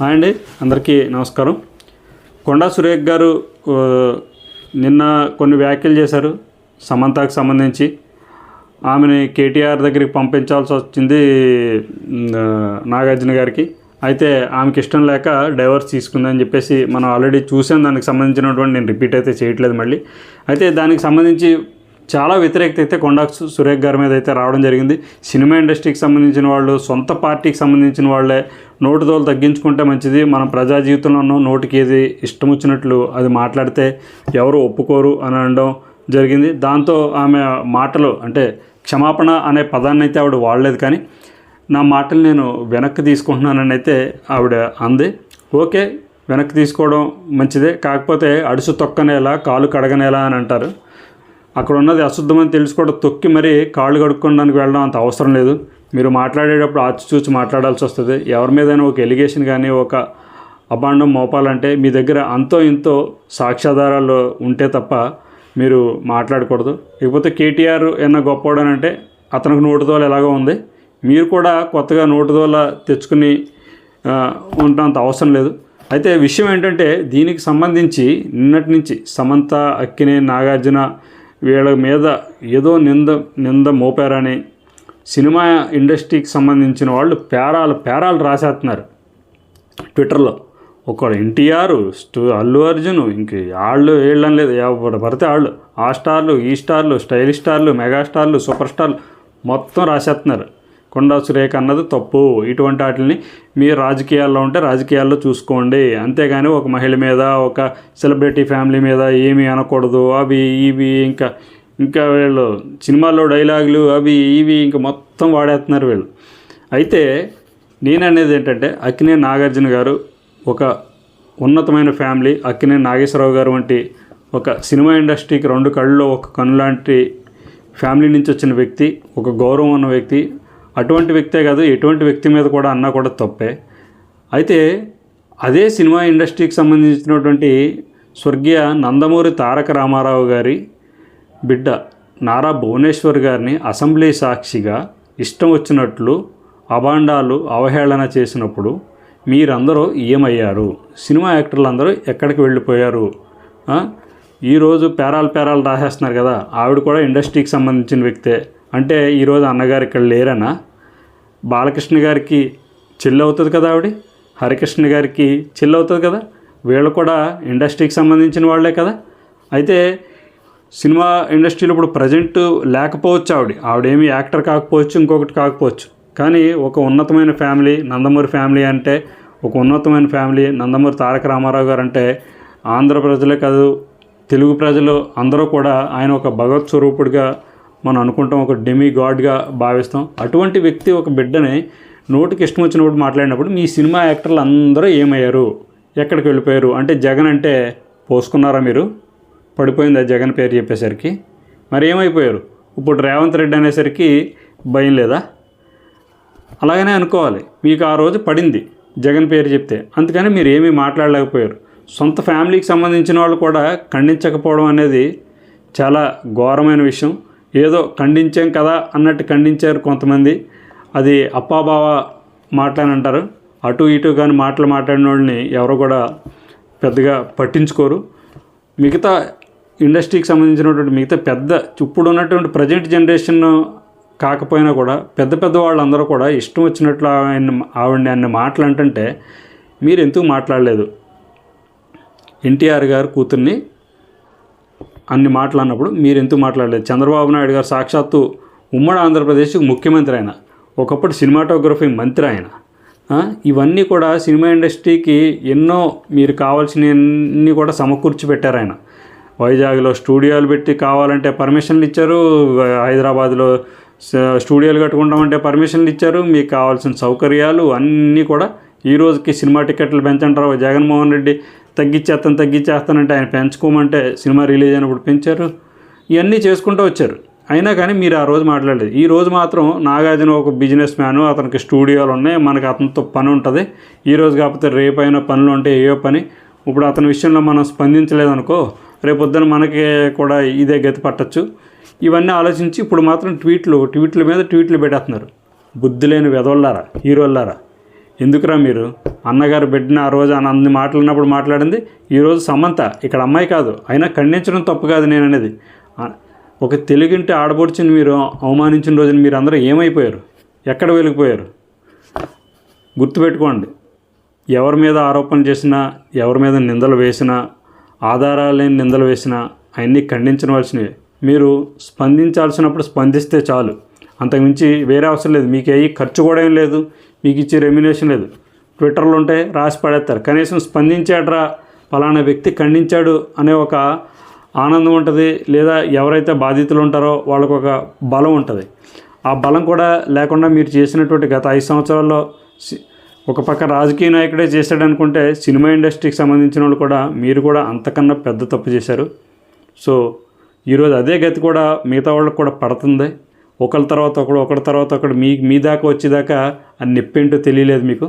Hi అండి అందరికీ నమస్కారం. కొండా సురేఖ్ గారు నిన్న కొన్ని వ్యాఖ్యలు చేశారు సమంతకు సంబంధించి. ఆమెని కేటీఆర్ దగ్గరికి పంపించాల్సి వచ్చింది నాగార్జున గారికి. అయితే ఆమెకి ఇష్టం లేక డైవర్స్ తీసుకుందని చెప్పేసి మనం ఆల్రెడీ చూసాం దానికి సంబంధించినటువంటి నేను రిపీట్ అయితే చేయట్లేదు మళ్ళీ. అయితే దానికి సంబంధించి చాలా వ్యతిరేకత అయితే కొండా సురేఖ్ గారి మీద అయితే రావడం జరిగింది. సినిమా ఇండస్ట్రీకి సంబంధించిన వాళ్ళు సొంత పార్టీకి సంబంధించిన వాళ్ళే నోటు తోలు తగ్గించుకుంటే మంచిది. మనం ప్రజా జీవితంలోనూ నోటికి ఏది ఇష్టం వచ్చినట్లు అది మాట్లాడితే ఎవరు ఒప్పుకోరు అని అనడం జరిగింది. దాంతో ఆమె మాటలు అంటే క్షమాపణ అనే పదాన్ని అయితే ఆవిడ వాడలేదు కానీ నా మాటలు నేను వెనక్కి తీసుకుంటున్నానని అయితే ఆవిడ అంది. ఓకే వెనక్కి తీసుకోవడం మంచిదే. కాకపోతే అడుసు తొక్కనేలా కాలు కడగనేలా అని అంటారు. అక్కడ ఉన్నది అశుద్ధమని తెలుసుకోవడం తొక్కి మరీ కాళ్ళు కడుక్కోవడానికి వెళ్ళడం అంత అవసరం లేదు. మీరు మాట్లాడేటప్పుడు ఆచి చూచి మాట్లాడాల్సి వస్తుంది. ఎవరి మీదైనా ఒక ఎలిగేషన్ కానీ ఒక అభాండం మోపాలంటే మీ దగ్గర అంతో ఇంతో సాక్ష్యాధారాలు ఉంటే తప్ప మీరు మాట్లాడకూడదు. ఇకపోతే కేటీఆర్ ఏమన్నా గొప్పవాడనంటే అతనికి నోటుదోల ఎలాగో ఉంది. మీరు కూడా కొత్తగా నోటుదోల తెచ్చుకుని ఆ, అవసరం లేదు. అయితే విషయం ఏంటంటే దీనికి సంబంధించి నిన్నటి నుంచి సమంత అక్కినే నాగార్జున వీళ్ళ మీద ఏదో నింద నింద మోపారని సినిమా ఇండస్ట్రీకి సంబంధించిన వాళ్ళు పేరాలు పేరాలు రాసేస్తున్నారు. ట్విట్టర్లో ఒకడు ఎన్టీఆర్ స్టూ అల్లు అర్జున్ ఇంక వాళ్ళు వీళ్ళని లేదు. ఎవరు పడితే వాళ్ళు ఆ స్టార్లు ఈ స్టార్లు స్టైలిష్ స్టార్లు మెగా స్టార్లు సూపర్ స్టార్లు మొత్తం రాసేస్తున్నారు. కొండా సురేఖ అన్నది తప్పు. ఇటువంటి వాటిని మీరు రాజకీయాల్లో ఉంటే రాజకీయాల్లో చూసుకోండి. అంతేగాని ఒక మహిళ మీద ఒక సెలబ్రిటీ ఫ్యామిలీ మీద ఏమీ అనకూడదు. అవి ఇవి ఇంకా ఇంకా వీళ్ళు సినిమాల్లో డైలాగులు అవి ఇవి ఇంకా మొత్తం వాడేస్తున్నారు వీళ్ళు. అయితే నేను అనేది ఏంటంటే అక్కినే నాగార్జున గారు ఒక ఉన్నతమైన ఫ్యామిలీ అక్కినే నాగేశ్వరరావు గారు వంటి ఒక సినిమా ఇండస్ట్రీకి రెండు కళ్ళు ఒక కన్ను లాంటి ఫ్యామిలీ నుంచి వచ్చిన వ్యక్తి ఒక గౌరవం ఉన్న వ్యక్తి అటువంటి వ్యక్తే కాదు ఎటువంటి వ్యక్తి మీద కూడా అన్నా కూడా తప్పే. అయితే అదే సినిమా ఇండస్ట్రీకి సంబంధించినటువంటి స్వర్గీయ నందమూరి తారక రామారావు గారి బిడ్డ నారా భువనేశ్వర్ గారిని అసెంబ్లీ సాక్షిగా ఇష్టం వచ్చినట్లు అభాండాలు అవహేళన చేసినప్పుడు మీరందరూ ఏమయ్యారు సినిమా యాక్టర్లు అందరూ ఎక్కడికి వెళ్ళిపోయారు? ఈరోజు పేరాలు పేరాలు రాసేస్తున్నారు కదా. ఆవిడ కూడా ఇండస్ట్రీకి సంబంధించిన వ్యక్తే. అంటే ఈరోజు అన్నగారు ఇక్కడ లేరనా? బాలకృష్ణ గారికి చెల్లి అవుతుంది కదా ఆవిడ? హరికృష్ణ గారికి చెల్లి అవుతుంది కదా? వీళ్ళు కూడా ఇండస్ట్రీకి సంబంధించిన వాళ్ళే కదా? అయితే సినిమా ఇండస్ట్రీలో ఇప్పుడు ప్రజెంట్ లేకపోవచ్చు ఆవిడ. ఆవిడేమి యాక్టర్ కాకపోవచ్చు ఇంకొకటి కాకపోవచ్చు. కానీ ఒక ఉన్నతమైన ఫ్యామిలీ నందమూరి ఫ్యామిలీ అంటే ఒక ఉన్నతమైన ఫ్యామిలీ నందమూరి తారక రామారావు గారు అంటే ఆంధ్ర ప్రజలే కాదు తెలుగు ప్రజలు అందరూ కూడా ఆయన ఒక భగవత్ స్వరూపుడిగా మనం అనుకుంటాం ఒక డెమీ గాడ్గా భావిస్తాం. అటువంటి వ్యక్తి ఒక బిడ్డని నోటికి ఇష్టం వచ్చినప్పుడు మాట్లాడినప్పుడు మీ సినిమా యాక్టర్లు అందరూ ఏమయ్యారు? ఎక్కడికి వెళ్ళిపోయారు? అంటే జగన్ అంటే పోసుకున్నారా మీరు? పడిపోయింది ఆ జగన్ పేరు చెప్పేసరికి? మరి ఏమైపోయారు? ఇప్పుడు రేవంత్ రెడ్డి అనేసరికి భయం లేదా? అలాగనే అనుకోవాలి. మీకు ఆ రోజు పడింది జగన్ పేరు చెప్తే. అందుకని మీరు ఏమీ మాట్లాడలేకపోయారు. సొంత ఫ్యామిలీకి సంబంధించిన వాళ్ళు కూడా ఖండించకపోవడం అనేది చాలా ఘోరమైన విషయం. ఏదో ఖండించాం కదా అన్నట్టు ఖండించారు కొంతమంది. అది అప్పాబావ మాటలని అంటారు. అటు ఇటు కానీ మాటలు మాట్లాడిన వాళ్ళని ఎవరు కూడా పెద్దగా పట్టించుకోరు. మిగతా ఇండస్ట్రీకి సంబంధించినటువంటి మిగతా పెద్ద ఇప్పుడు ఉన్నటువంటి ప్రజెంట్ జనరేషన్ కాకపోయినా కూడా పెద్ద పెద్ద వాళ్ళందరూ కూడా ఇష్టం వచ్చినట్లు ఆయన ఆవిడని అన్ని మాటలు అంటుంటే మీరు ఎందుకు మాట్లాడలేదు? ఎన్టీఆర్ గారు కూతుర్ని అన్ని మాటలు అన్నప్పుడు మీరు ఎందుకు మాట్లాడలేదు? చంద్రబాబు నాయుడు గారు సాక్షాత్తు ఉమ్మడి ఆంధ్రప్రదేశ్కి ముఖ్యమంత్రి ఆయన ఒకప్పుడు సినిమాటోగ్రఫీ మంత్రి ఆయన ఇవన్నీ కూడా సినిమా ఇండస్ట్రీకి ఎన్నో మీరు కావాల్సినవన్నీ కూడా సమకూర్చి పెట్టారు ఆయన వైజాగ్లో స్టూడియోలు పెట్టి కావాలంటే పర్మిషన్లు ఇచ్చారు హైదరాబాద్లో స్టూడియోలు కట్టుకుంటామంటే పర్మిషన్లు ఇచ్చారు మీకు కావాల్సిన సౌకర్యాలు అన్నీ కూడా ఈ రోజుకి సినిమా టికెట్లు పెంచంటారు జగన్మోహన్ రెడ్డి తగ్గించేస్తాను తగ్గించేస్తానంటే ఆయన పెంచుకోమంటే సినిమా రిలీజ్ అయినప్పుడు పెంచారు. ఇవన్నీ చేసుకుంటూ వచ్చారు. అయినా కానీ మీరు ఆ రోజు మాట్లాడలేదు. ఈ రోజు మాత్రం నాగార్జున ఒక బిజినెస్ మ్యాన్ అతనికి స్టూడియోలు ఉన్నాయి. మనకి అతనితో పని ఉంటుంది. ఈ రోజు కాకపోతే రేపైనా పనులు ఉంటే ఏయో పని? ఇప్పుడు అతని విషయంలో మనం స్పందించలేదనుకో రేపొద్దున మనకి కూడా ఇదే గతి పట్టచ్చు. ఇవన్నీ ఆలోచించి ఇప్పుడు మాత్రం ట్వీట్లు ట్వీట్ల మీద ట్వీట్లు పెట్టేస్తున్నారు. బుద్ధి లేని వెదవల్లారా హీరోల్లారా? ఎందుకురా మీరు? అన్నగారు బిడ్డని ఆ రోజు అన్న అన్ని మాట్లాడినప్పుడు మాట్లాడింది ఈరోజు సమంత ఇక్కడ అమ్మాయి కాదు అయినా ఖండించడం తప్పు కాదు నేను అనేది ఒక తెలుగింటి ఆడపడుచుని మీరు అవమానించిన రోజున మీరు అందరూ ఏమైపోయారు? ఎక్కడ వెలిగిపోయారు? గుర్తుపెట్టుకోండి ఎవరి మీద ఆరోపణ చేసినా ఎవరి మీద నిందలు వేసినా ఆధారాలు లేని నిందలు వేసినా అవన్నీ ఖండించవలసినవి. మీరు స్పందించాల్సినప్పుడు స్పందిస్తే చాలు. అంతకుమించి వేరే అవసరం లేదు. మీకు ఏ ఖర్చు కూడా ఏం లేదు. మీకు ఇచ్చే రెమ్యునేషన్ లేదు. ట్విట్టర్లో ఉంటే రాసి పడేస్తారు. కనీసం స్పందించాడరా ఫలానా వ్యక్తి ఖండించాడు అనే ఒక ఆనందం ఉంటుంది. లేదా ఎవరైతే బాధితులు ఉంటారో వాళ్ళకు ఒక బలం ఉంటుంది. ఆ బలం కూడా లేకుండా మీరు చేసినటువంటి గత ఐదు సంవత్సరాల్లో ఒక పక్క రాజకీయ నాయకుడే చేశాడనుకుంటే సినిమా ఇండస్ట్రీకి సంబంధించిన వాళ్ళు కూడా మీరు కూడా అంతకన్నా పెద్ద తప్పు చేశారు. సో ఈరోజు అదే గతి కూడా మిగతా వాళ్ళకి కూడా పడుతుంది. ఒకరి తర్వాత ఒకడు ఒకరి తర్వాత ఒకడు మీ మీ దాకా వచ్చేదాకా ఆ నొప్పేంటో తెలియలేదు మీకు?